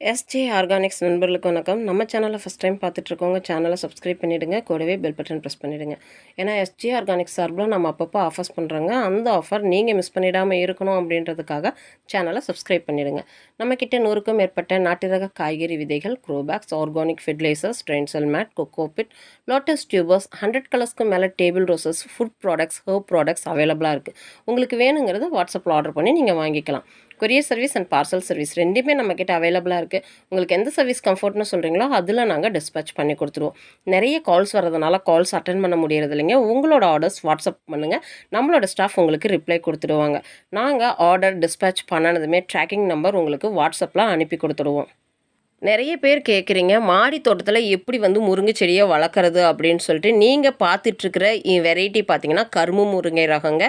SJ organics நண்பர்களுக்கு வணக்கம். நம்ம சேனலை ஃபஸ்ட் டைம் பார்த்துட்ருக்கோங்க சேனலை சப்ஸ்கிரைப் பண்ணிவிடுங்க கூடவே பெல் பட்டன் ப்ரெஸ் பண்ணிவிடுங்க ஏன்னா எஸ்ஜே ஆர்கானிக்ஸ் சார்பில் நம்ம அப்பப்போ ஆஃபர்ஸ் பண்ணுறோங்க அந்த ஆஃபர் நீங்கள் மிஸ் பண்ணிடாமல் இருக்கணும் அப்படின்றதுக்காக சேனலை சப்ஸ்கிரைப் பண்ணிவிடுங்க நம்மக்கிட்ட நூறுக்கும் மேற்பட்ட நாட்டு ரக காய்கறி விதைகள் grow bags organic fertilizers drain cell mat cocopeat lotus tubers hundred கலர்ஸ்க்கு மேலே table roses food products herb products அவைலபிளாக இருக்குது உங்களுக்கு வேணுங்கிறத வாட்ஸ்அப்பில் ஆர்டர் பண்ணி நீங்கள் வாங்கிக்கலாம். Courier service and parcel service ரெண்டுமே நம்மக்கிட்ட அவைலபிளாக இருக்குது உங்களுக்கு எந்த சர்வீஸ் கம்ஃபர்ட்னு சொல்கிறீங்களோ அதில் நாங்கள் டிஸ்பேச் பண்ணி கொடுத்துருவோம். நிறைய கால்ஸ் வரதுனால கால்ஸ் அட்டன் பண்ண முடியறது இல்லைங்க உங்களோட ஆர்டர்ஸ் வாட்ஸ்அப் பண்ணுங்கள் நம்மளோட ஸ்டாஃப் உங்களுக்கு ரிப்ளை கொடுத்துடுவாங்க. நாங்கள் ஆர்டர் டிஸ்பேச் பண்ணனதுமே ட்ராக்கிங் நம்பர் உங்களுக்கு வாட்ஸ்அப்பில் அனுப்பி கொடுத்துடுவோம். நிறைய பேர் கேட்குறீங்க மாடி தோட்டத்தில் எப்படி வந்து முருங்கை செடியை வளர்க்குறது அப்படின்னு சொல்லிட்டு நீங்கள் பார்த்துட்ருக்கிற வெரைட்டி பார்த்தீங்கன்னா கரும்பு முருங்கை ரகங்க.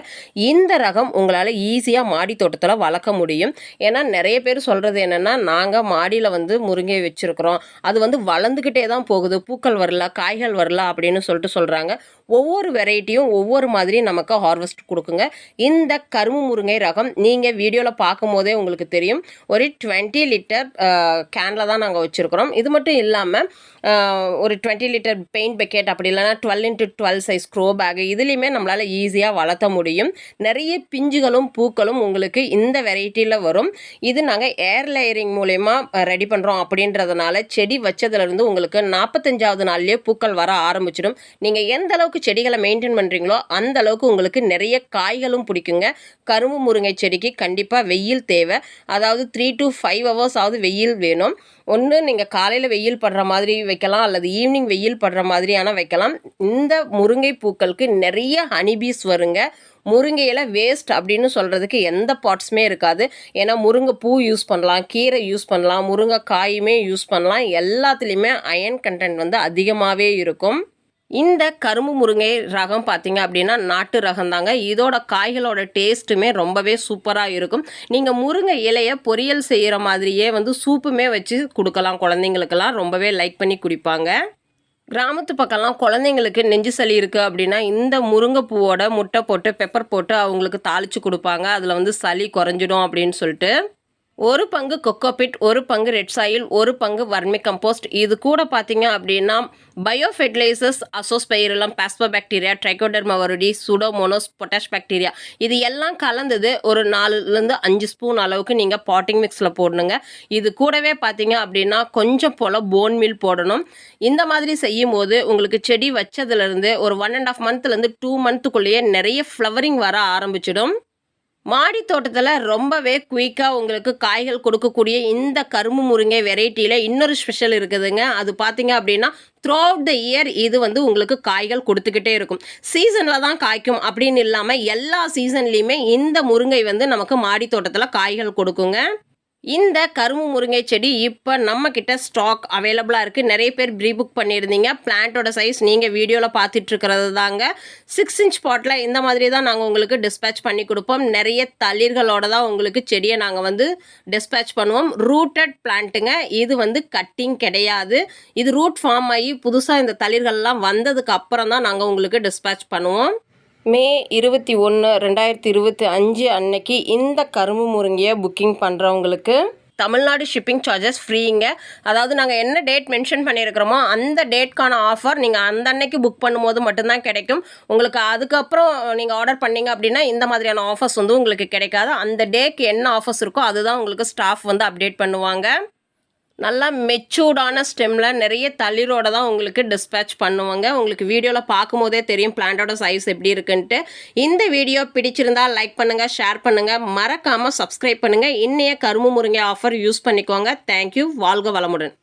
இந்த ரகம் உங்களால் ஈஸியாக மாடி தோட்டத்தில் வளர்க்க முடியும். ஏன்னா நிறைய பேர் சொல்கிறது என்னென்னா நாங்கள் மாடியில் வந்து முருங்கை வச்சுருக்குறோம். அது வந்து வளர்ந்துக்கிட்டே தான் போகுது. பூக்கள் வரல காய்கள் வரல அப்படின்னு சொல்லிட்டு சொல்கிறாங்க ஒவ்வொரு வெரைட்டியும் ஒவ்வொரு மாதிரி நமக்கு ஹார்வெஸ்ட் கொடுக்குங்க. இந்த கரும்பு முருங்கை ரகம் நீங்கள் வீடியோவில் பார்க்கும் போதே உங்களுக்கு தெரியும். ஒரு டுவெண்ட்டி லிட்டர் கேனில் தான் நாங்கள் வச்சுருக்கிறோம். இது மட்டும் இல்லாமல் ஒரு டுவெண்ட்டி லிட்டர் பெயிண்ட் பக்கெட் அப்படி இல்லைனா twelve into twelve size grow bag இதுலேயுமே நம்மளால் ஈஸியாக வளர்த்த முடியும். நிறைய பிஞ்சுகளும் பூக்களும் உங்களுக்கு இந்த வெரைட்டியில் வரும். இது நாங்கள் ஏர் லேயரிங் மூலயமா ரெடி பண்ணுறோம் அப்படின்றதுனால செடி வச்சதுலேருந்து உங்களுக்கு நாற்பத்தஞ்சாவது நாள்லேயே பூக்கள் வர ஆரம்பிச்சிடும். நீங்கள் எந்த அளவுக்கு செடிகளை மெயின்டைன் பண்ணுறீங்களோ அந்த அளவுக்கு உங்களுக்கு நிறைய காய்களும் பிடிக்குங்க. கரும்பு முருங்கை செடிக்கு கண்டிப்பாக வெயில் தேவை. அதாவது த்ரீ டு ஃபைவ் ஹவர்ஸ் ஆகுது வெயில் வேணும். ஒன்று நீங்கள் காலையில் வெயில் படுற மாதிரி வைக்கலாம் அல்லது ஈவினிங் வெயில் படுற மாதிரியான வைக்கலாம். இந்த முருங்கை பூக்களுக்கு நிறைய ஹனிபீஸ் வருங்க. முருங்கையில் வேஸ்ட் அப்படின்னு சொல்கிறதுக்கு எந்த பார்ட்ஸுமே இருக்காது. ஏன்னா முருங்கை பூ யூஸ் பண்ணலாம் கீரை யூஸ் பண்ணலாம் முருங்கை காயுமே யூஸ் பண்ணலாம். எல்லாத்துலேயுமே அயன் கண்டென்ட் வந்து அதிகமாகவே இருக்கும். இந்த கரும்பு முருங்கை ரகம் பார்த்தீங்க அப்படின்னா நாட்டு ரகம் தாங்க இதோட காய்களோட டேஸ்ட்டுமே ரொம்பவே சூப்பராக இருக்கும். நீங்கள் முருங்கை இலையை பொரியல் செய்கிற மாதிரியே வந்து சூப்புமே வச்சு கொடுக்கலாம். குழந்தைங்களுக்கெல்லாம் ரொம்பவே லைக் பண்ணி குடிப்பாங்க. கிராமத்து பக்கம்லாம் குழந்தைங்களுக்கு நெஞ்சு சளி இருக்குது அப்படின்னா இந்த முருங்கைப்பூவோட முட்டை போட்டு பெப்பர் போட்டு அவங்களுக்கு தாளித்து கொடுப்பாங்க. அதில் வந்து சளி குறைஞ்சிடும் அப்படின்னு சொல்லிட்டு. ஒரு பங்கு கொக்கோபிட் ஒரு பங்கு ரெட் சாயில் ஒரு பங்கு வர்மி கம்போஸ்ட். இது கூட பார்த்தீங்க அப்படின்னா bio fertilizers Azospirillum phospho bacteria Trichoderma வருடி சுடோமோனோஸ் பொட்டாஷ் பாக்டீரியா. இது எல்லாம் கலந்தது ஒரு நாலுலேருந்து அஞ்சு ஸ்பூன் அளவுக்கு நீங்கள் பாட்டிங் மிக்ஸில் போடணுங்க. இது கூடவே பார்த்தீங்க அப்படின்னா கொஞ்சம் போல் போன் மில் போடணும். இந்த மாதிரி செய்யும் போது உங்களுக்கு செடி வச்சதுலேருந்து ஒரு ஒன் அண்ட் ஆஃப் மந்த்லேருந்து டூ மந்த்துக்குள்ளேயே நிறைய ஃப்ளவரிங் வர ஆரம்பிச்சிடும். மாடி தோட்டத்தில் ரொம்பவே குயிக்காக உங்களுக்கு காய்கள் கொடுக்கக்கூடிய இந்த கரும்பு முருங்கை வெரைட்டியில் இன்னொரு ஸ்பெஷல் இருக்குதுங்க. அது பார்த்தீங்க அப்படின்னா த்ரூ அவுட் த இயர் இது வந்து உங்களுக்கு காய்கள் கொடுத்துக்கிட்டே இருக்கும். சீசனில் தான் காய்க்கும் அப்படின்னு இல்லாமல் எல்லா சீசன்லேயுமே இந்த முருங்கை வந்து நமக்கு மாடி தோட்டத்தில் காய்கள் கொடுக்குங்க. இந்த கரும்பு முருங்கை செடி இப்போ நம்மக்கிட்ட ஸ்டாக் அவைலபிளாக இருக்குது நிறைய பேர் ப்ரீ புக் பண்ணியிருந்தீங்க. பிளான்ட்டோட சைஸ் நீங்கள் வீடியோவில் பார்த்துட்ருக்கிறது தாங்க. சிக்ஸ் இன்ச் பாட்டில் இந்த மாதிரி தான் நாங்கள் உங்களுக்கு டிஸ்பேச் பண்ணி கொடுப்போம். நிறைய தளிர்களோட தான் உங்களுக்கு செடியை நாங்கள் வந்து டிஸ்பேச் பண்ணுவோம். ரூட்டட் பிளான்ட்டுங்க இது வந்து கட்டிங் கிடையாது. இது ரூட் ஃபார்ம் ஆகி புதுசாக இந்த தளிர்கள்லாம் வந்ததுக்கு அப்புறம் தான் நாங்கள் உங்களுக்கு டிஸ்பேச் பண்ணுவோம். மே இருபத்தி ஒன்று ரெண்டாயிரத்தி இருபத்தி அஞ்சு அன்னைக்கு இந்த கரும்பு முருங்கையை புக்கிங் பண்ணுறவங்களுக்கு தமிழ்நாடு ஷிப்பிங் சார்ஜஸ் ஃப்ரீங்க அதாவது நாங்கள் என்ன டேட் மென்ஷன் பண்ணியிருக்கிறோமோ அந்த டேட்க்கான ஆஃபர் நீங்கள் அந்த அன்னைக்கு புக் பண்ணும்போது மட்டும்தான் கிடைக்கும். உங்களுக்கு அதுக்கப்புறம் நீங்கள் ஆர்டர் பண்ணீங்க அப்படின்னா இந்த மாதிரியான ஆஃபர்ஸ் வந்து உங்களுக்கு கிடைக்காது. அந்த டேக்கு என்ன ஆஃபர்ஸ் இருக்கோ அதுதான் உங்களுக்கு ஸ்டாஃப் வந்து அப்டேட் பண்ணுவாங்க. நல்லா மெச்சூர்டான ஸ்டெம்மில் நிறைய தளிரோட தான் உங்களுக்கு டிஸ்பேச் பண்ணுவாங்க. உங்களுக்கு வீடியோவில் பார்க்கும்போதே தெரியும் பிளான்ட்டோட சைஸ் எப்படி இருக்குன்ட்டு. இந்த வீடியோ பிடிச்சிருந்தா லைக் பண்ணுங்கள் ஷேர் பண்ணுங்கள் மறக்காமல் சப்ஸ்கிரைப் பண்ணுங்கள் இன்னைய கரும்பு முருங்கை ஆஃபர் யூஸ் பண்ணிக்கோங்க. தேங்க்யூ வாழ்க வளமுடன்.